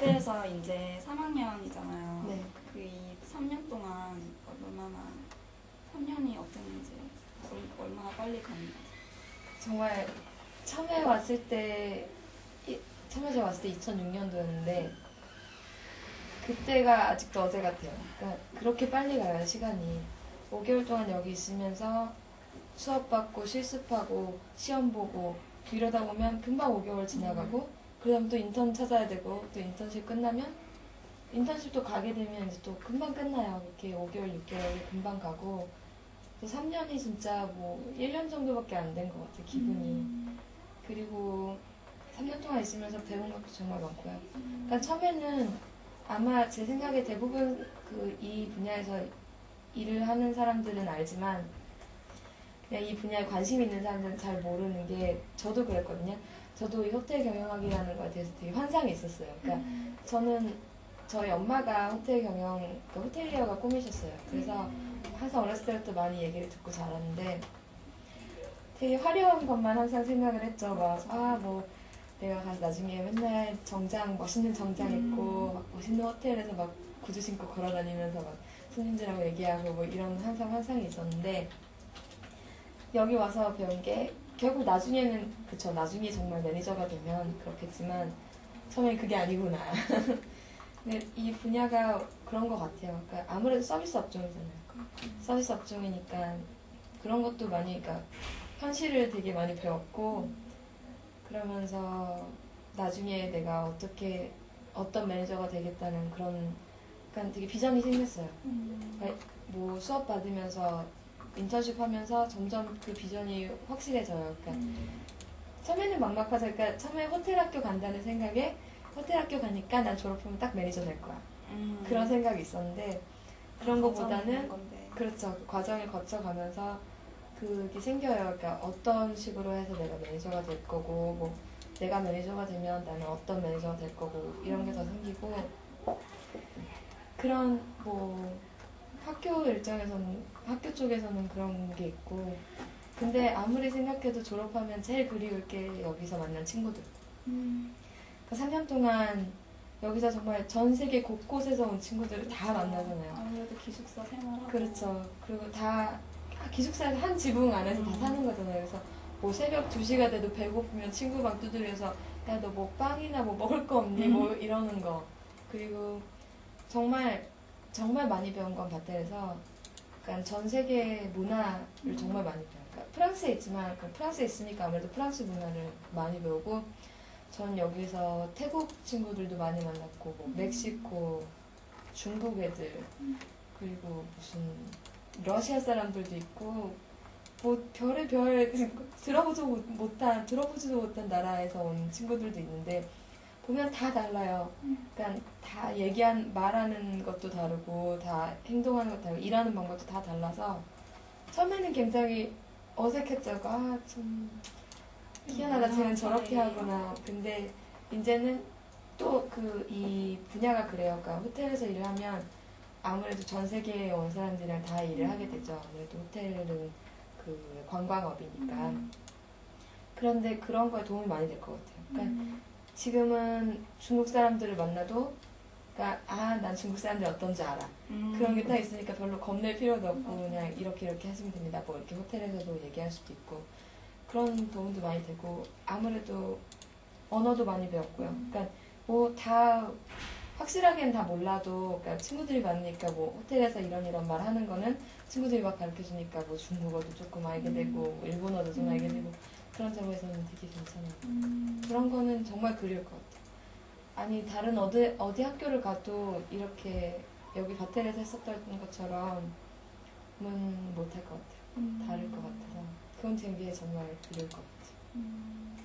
바텔에서 이제 3학년이잖아요. 네. 그이 3년 동안 얼마나 3년이 어땠는지 얼- 얼마나 빨리 갔는지. 정말 처음에 왔을 때 이- 처음에 제가 왔을 때 2006년도였는데 그때가 아직도 어제 같아요. 그러니까 그렇게 빨리 가요 시간이. 5개월 동안 여기 있으면서 수업 받고 실습하고 시험 보고 이러다 보면 금방 5개월 지나가고 그다음 또 인턴 찾아야 되고 또 인턴십 끝나면 인턴십도 가게 되면 이제 또 금방 끝나요. 이렇게 5개월 6개월이 금방 가고 또 3년이 진짜 뭐 1년 정도밖에 안 된 것 같아요 기분이. 음. 그리고 3년 동안 있으면서 배운 것도 정말 많고요. 그러니까 처음에는 아마 제 생각에 대부분 그 이 분야에서 일을 하는 사람들은 알지만 그냥 이 분야에 관심 있는 사람들은 잘 모르는 게 저도 그랬거든요. 저도 이 호텔 경영학이라는 거에 대해서 되게 환상이 있었어요. 그러니까 저는 저희 엄마가 호텔 경영, 그 호텔리어가 꿈이셨어요. 그래서 항상 어렸을 때부터 많이 얘기를 듣고 자랐는데 되게 화려한 것만 항상 생각을 했죠. 막, 아, 뭐, 내가 가서 나중에 맨날 정장, 멋있는 정장 입고, 막 멋있는 호텔에서 막 구두 신고 걸어 다니면서 막 손님들하고 얘기하고 뭐 이런 항상 환상이 있었는데, 여기 와서 배운 게, 결국 나중에는, 그쵸, 나중에 정말 매니저가 되면 그렇겠지만, 처음엔 그게 아니구나. 근데 이 분야가 그런 것 같아요. 그러니까 아무래도 서비스 업종이잖아요. 서비스 업종이니까 그런 것도 많이, 그러니까 현실을 되게 많이 배웠고 그러면서 나중에 내가 어떻게 어떤 매니저가 되겠다는 그런 약간 되게 비전이 생겼어요. 음. 뭐 수업 받으면서 인턴십 하면서 점점 그 비전이 확실해져요. 그러니까 처음에는 막막하죠. 그러니까 처음에 호텔 학교 간다는 생각에 호텔 학교 가니까 난 졸업하면 딱 매니저 될 거야. 음. 그런 생각이 있었는데 그런 것보다는. 그렇죠. 그 과정을 거쳐가면서 그게 생겨요. 그러니까 어떤 식으로 해서 내가 매니저가 될 거고, 뭐 내가 매니저가 되면 나는 어떤 매니저가 될 거고 이런 게 더 생기고 그런 뭐 학교 일정에서는 학교 쪽에서는 그런 게 있고 근데 아무리 생각해도 졸업하면 제일 그리울 게 여기서 만난 친구들. 음. 그 3년 동안 여기서 정말 전 세계 곳곳에서 온 친구들을 다 만나잖아요. 아무래도 기숙사 생활하고. 그렇죠. 그리고 다 기숙사에서 한 지붕 안에서 다 음. 사는 거잖아요. 그래서 뭐 새벽 2시가 돼도 배고프면 친구 방 두드려서 야 너 뭐 빵이나 뭐 먹을 거 없니? 뭐 이러는 거. 그리고 정말 정말 많이 배운 건 바텔에서 전 세계 문화를 정말 많이 배워요. 그러니까 프랑스에 있지만 그 프랑스에 있으니까 아무래도 프랑스 문화를 많이 배우고 전 여기서 태국 친구들도 많이 만났고 뭐 멕시코, 중국 애들 그리고 무슨 러시아 사람들도 있고 뭐 별의 별 들어보지도 못- 못한 들어보지도 못한 나라에서 온 친구들도 있는데 보면 다 달라요. 그러니까 다 얘기한 말하는 것도 다르고 다 행동하는 것도 다르고 일하는 방법도 다 달라서 처음에는 굉장히 어색했죠. 아좀 희한하다. 쟤는 저렇게 하구나. 근데 이제는 또 그 이 분야가 그래요. 그러니까 호텔에서 일을 하면 아무래도 전 세계에 온 사람들이랑 다 일을 하게 되죠. 아무래도 호텔은 그 관광업이니까. 그런데 그런 거에 도움이 많이 될 것 같아요. 그러니까 지금은 중국 사람들을 만나도 그러니까 아, 난 중국 사람들이 어떤지 알아. 음. 그런 게딱 있으니까 별로 겁낼 필요도 없고 그냥 이렇게 이렇게 하시면 됩니다. 뭐 이렇게 호텔에서도 얘기할 수도 있고 그런 도움도 많이 되고 아무래도 언어도 많이 배웠고요. 그러니까 뭐 다 확실하게는 다 몰라도 그러니까 친구들이 많으니까 뭐 호텔에서 이런 이런 말 하는 거는 친구들이 막 가르쳐 주니까 뭐 중국어도 조금 알게 되고 뭐 일본어도 좀 알게 되고 그런 점에서는 되게 괜찮아요. 음. 그런 거는 정말 그리울 것 같아요. 아니 다른 어디 어디 학교를 가도 이렇게 여기 바텔에서 했었던 것처럼 은 못할 것 같아요. 음. 다를 것 같아서 그건 되게 정말 그리울 것 같아요. 음.